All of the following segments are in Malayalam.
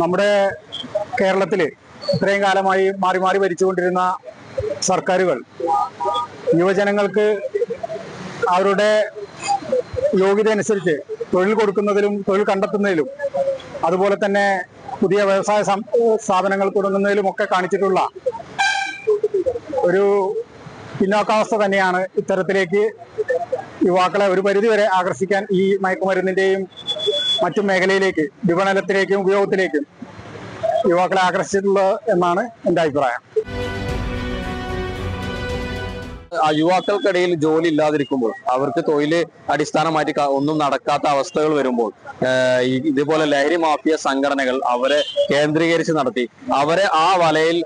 നമ്മുടെ കേരളത്തിൽ ഇത്രയും കാലമായി മാറി മാറി ഭരിച്ചുകൊണ്ടിരുന്ന സർക്കാരുകൾ യുവജനങ്ങൾക്ക് അവരുടെ യോഗ്യത അനുസരിച്ച് തൊഴിൽ കൊടുക്കുന്നതിലും തൊഴിൽ കണ്ടെത്തുന്നതിലും അതുപോലെ തന്നെ പുതിയ വ്യവസായ സ്ഥാപനങ്ങൾ തുടങ്ങുന്നതിലും ഒക്കെ കാണിച്ചിട്ടുള്ള ഒരു പിന്നോക്കാവസ്ഥ തന്നെയാണ് ഇത്തരത്തിലേക്ക് യുവാക്കളെ ഒരു പരിധിവരെ ആകർഷിക്കാൻ ഈ മയക്കുമരുന്നിന്റെയും മറ്റു മേഖലയിലേക്ക് വിപണനത്തിലേക്കും ഉപയോഗത്തിലേക്കും യുവാക്കളെ ആകർഷിച്ചിട്ടുള്ളത് എന്നാണ് എന്റെ അഭിപ്രായം. ആ യുവാക്കൾക്കിടയിൽ ജോലി ഇല്ലാതിരിക്കുമ്പോൾ അവർക്ക് തൊഴിൽ അടിസ്ഥാനമായിട്ട് ഒന്നും നടക്കാത്ത അവസ്ഥകൾ വരുമ്പോൾ ഇതുപോലെ ലഹരി മാഫിയ സംഘടനകൾ അവരെ കേന്ദ്രീകരിച്ച് നടത്തി അവരെ ആ വലയിൽ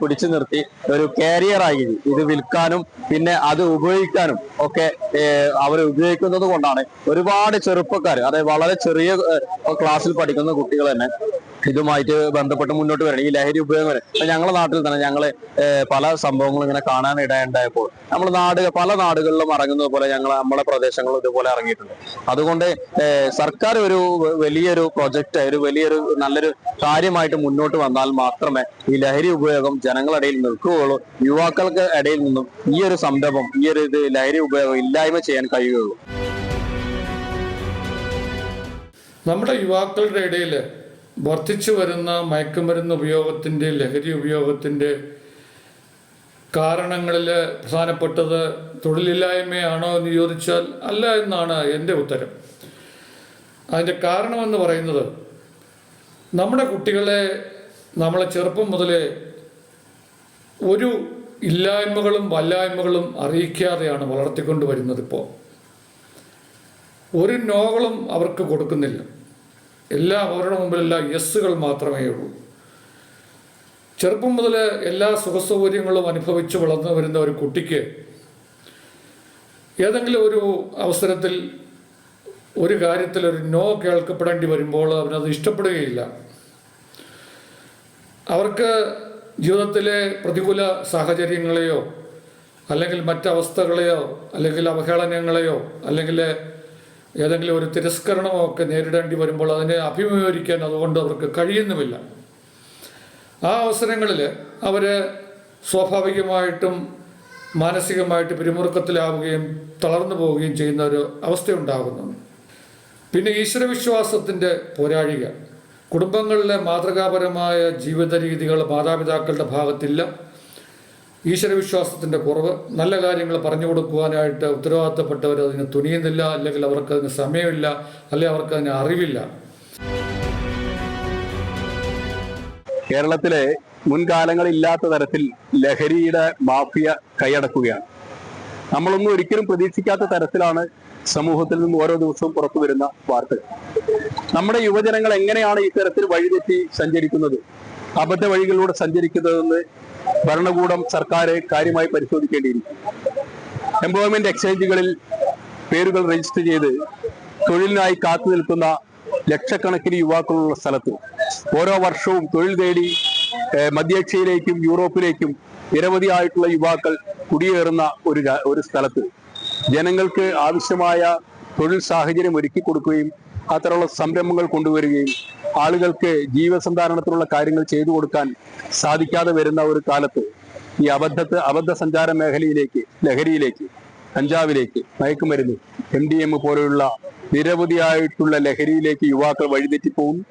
പിടിച്ചു നിർത്തി ഒരു കാരിയറായി ഇത്. വിൽക്കാനും പിന്നെ അത് ഉപയോഗിക്കാനും ഒക്കെ അവർ ഉപയോഗിക്കുന്നത് കൊണ്ടാണ് ഒരുപാട് ചെറുപ്പക്കാർ അതായത് വളരെ ചെറിയ ക്ലാസ്സിൽ പഠിക്കുന്ന കുട്ടികൾ തന്നെ ഇതുമായിട്ട് ബന്ധപ്പെട്ട് മുന്നോട്ട് വരണം. ഈ ലഹരി ഉപയോഗം വരെ. നാട്ടിൽ തന്നെ ഞങ്ങൾ പല സംഭവങ്ങളും ഇങ്ങനെ കാണാൻ ഇടയുണ്ടായപ്പോൾ നമ്മൾ നാട് പല നാടുകളിലും ഇറങ്ങുന്നത് പോലെ ഞങ്ങൾ നമ്മുടെ പ്രദേശങ്ങളും ഇതുപോലെ ഇറങ്ങിയിട്ടുണ്ട്. അതുകൊണ്ട് സർക്കാർ ഒരു വലിയൊരു പ്രൊജക്റ്റ് ഒരു വലിയൊരു നല്ലൊരു കാര്യമായിട്ട് മുന്നോട്ട് വന്നാൽ മാത്രമേ ഈ ലഹരി ഉപയോഗം ജനങ്ങളിടയിൽ നിൽക്കുകയുള്ളൂ. യുവാക്കൾക്ക് ഇടയിൽ നിന്നും ഈ ഒരു സംരംഭം ഈ ഒരു ഇത് ലഹരി ഉപയോഗം ഇല്ലായ്മ ചെയ്യാൻ കഴിയുകയുള്ളൂ. നമ്മുടെ യുവാക്കളുടെ ഇടയിൽ വർദ്ധിച്ചു വരുന്ന മയക്കുമരുന്ന് ഉപയോഗത്തിന്റെ ലഹരി ഉപയോഗത്തിന്റെ കാരണങ്ങളിൽ പ്രധാനപ്പെട്ടത് തൊഴിലില്ലായ്മയാണോ എന്ന് ചോദിച്ചാൽ അല്ല എന്നാണ് എന്റെ ഉത്തരം. അതിന്റെ കാരണമെന്ന് പറയുന്നത് നമ്മുടെ കുട്ടികളെ നമ്മളെ ചെറുപ്പം മുതലേ ഒരു ഇല്ലായ്മകളും വല്ലായ്മകളും അറിയിക്കാതെയാണ് വളർത്തിക്കൊണ്ട് വരുന്നത് ഇപ്പോൾ ഒരു നോകളും അവർക്ക് കൊടുക്കുന്നില്ല. എല്ലാം അവരുടെ മുമ്പിലെല്ലാം യെസ്സുകൾ മാത്രമേ ഉള്ളൂ. ചെറുപ്പം മുതൽ എല്ലാ സുഖസൗകര്യങ്ങളും അനുഭവിച്ച് വളർന്നു വരുന്ന ഒരു കുട്ടിക്ക് ഏതെങ്കിലും ഒരു അവസരത്തിൽ ഒരു കാര്യത്തിൽ ഒരു നോ കേൾക്കപ്പെടേണ്ടി വരുമ്പോൾ അവനത് ഇഷ്ടപ്പെടുകയില്ല. അവർക്ക് ജീവിതത്തിലെ പ്രതികൂല സാഹചര്യങ്ങളെയോ അല്ലെങ്കിൽ മറ്റവസ്ഥകളെയോ അല്ലെങ്കിൽ അവഹേളനങ്ങളെയോ അല്ലെങ്കിൽ ഏതെങ്കിലും ഒരു തിരസ്കരണമോ ഒക്കെ നേരിടേണ്ടി വരുമ്പോൾ അതിനെ അഭിമുഖീകരിക്കാൻ അതുകൊണ്ട് അവർക്ക് കഴിയുന്നുമില്ല. ആ അവസരങ്ങളിൽ അവർ സ്വാഭാവികമായിട്ടും മാനസികമായിട്ട് പിരിമുറുക്കത്തിലാവുകയും തളർന്നു പോവുകയും ചെയ്യുന്ന ഒരു അവസ്ഥയുണ്ടാകുന്നു. പിന്നെ ഈശ്വരവിശ്വാസത്തിന്റെ പോരാഴിക. കുടുംബങ്ങളിലെ മാതൃകാപരമായ ജീവിത രീതികൾ മാതാപിതാക്കളുടെ ഭാഗത്തില്ല. ഈശ്വരവിശ്വാസത്തിന്റെ കുറവ് നല്ല കാര്യങ്ങൾ പറഞ്ഞു കൊടുക്കുവാനായിട്ട് ഉത്തരവാദിത്തപ്പെട്ടവർ അതിന് തുനിയുന്നില്ല അല്ലെങ്കിൽ അവർക്ക് അതിന് സമയമില്ല അല്ലെങ്കിൽ അവർക്ക് അതിന് അറിവില്ല. കേരളത്തിലെ മുൻകാലങ്ങളില്ലാത്ത തരത്തിൽ ലഹരിയുടെ മാഫിയ കൈയടക്കുകയാണ്. നമ്മളൊന്നും ഒരിക്കലും പ്രതീക്ഷിക്കാത്ത തരത്തിലാണ് സമൂഹത്തിൽ നിന്നും ഓരോ ദിവസവും പുറത്തു വരുന്ന വാർത്തകൾ. നമ്മുടെ യുവജനങ്ങൾ എങ്ങനെയാണ് ഇത്തരത്തിൽ വഴിതെറ്റി സഞ്ചരിക്കുന്നത്? അബദ്ധ വഴികളിലൂടെ സഞ്ചരിക്കുന്നതെന്ന് ഭരണകൂടം സർക്കാർ കാര്യമായി പരിശോധിക്കേണ്ടിയിരിക്കും എംപ്ലോയ്മെന്റ് എക്സ്ചേഞ്ചുകളിൽ പേരുകൾ രജിസ്റ്റർ ചെയ്ത് തൊഴിലിനായി കാത്തു നിൽക്കുന്ന ലക്ഷക്കണക്കിന് യുവാക്കളുള്ള സ്ഥലത്ത് ഓരോ വർഷവും തൊഴിൽ തേടി മധ്യേഷ്യയിലേക്കും യൂറോപ്പിലേക്കും നിരവധിയായിട്ടുള്ള യുവാക്കൾ കുടിയേറുന്ന ഒരു ഒരു സ്ഥലത്ത്. ജനങ്ങൾക്ക് ആവശ്യമായ തൊഴിൽ സാഹചര്യം ഒരുക്കി കൊടുക്കുകയും അത്തരമുള്ള സംരംഭങ്ങൾ കൊണ്ടുവരികയും ആളുകൾക്ക് ജീവസന്ധാരണത്തിലുള്ള കാര്യങ്ങൾ ചെയ്തു കൊടുക്കാൻ സാധിക്കാതെ വരുന്ന ഒരു കാലത്ത് ഈ അബദ്ധത്തെ അബദ്ധ സഞ്ചാര മേഖലയിലേക്ക് ലഹരിയിലേക്ക് കഞ്ചാവിലേക്ക് മയക്കുമരുന്ന് എം ഡി എം പോലെയുള്ള നിരവധിയായിട്ടുള്ള ലഹരിയിലേക്ക് യുവാക്കൾ വഴിതെറ്റിപ്പോകുന്നു.